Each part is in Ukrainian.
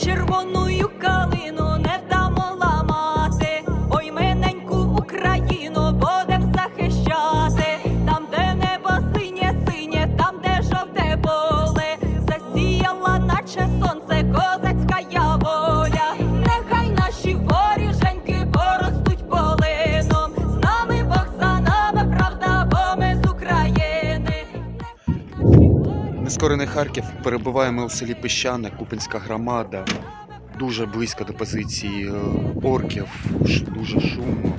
червоную калину не дамо ламати. Ой, миненьку Україну будем захищати. Там, де небо синє, синє, там, де жовте поле, засіяла, наче сонце, козацька Нескорений Харків перебуваємо у селі Піщане, Купинська громада. Дуже близько до позиції е, орків, дуже шумно.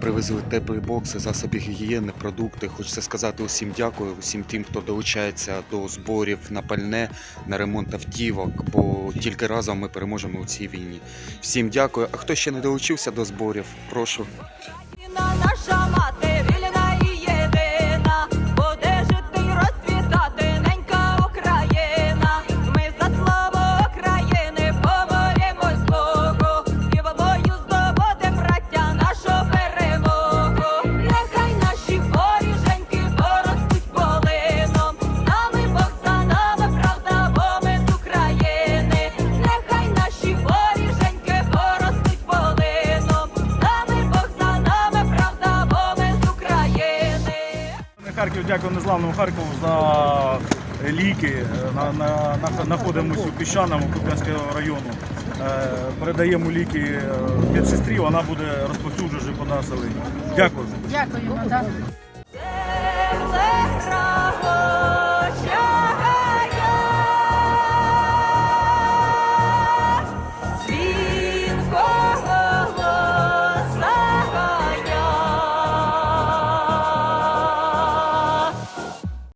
Привезли теплі бокси, засоби гігієни, продукти. Хочеться сказати усім дякую, усім тим, хто долучається до зборів на пальне, на ремонт автівок, бо тільки разом ми переможемо у цій війні. Всім дякую. А хто ще не долучився до зборів, прошу Харків, дякую незламному Харкову за ліки. На, на, на, знаходимося у піщаному Куп'янського району. Е, передаємо ліки е, медсестрі, вона буде розповсюджувати по населенню. Дякую. Граго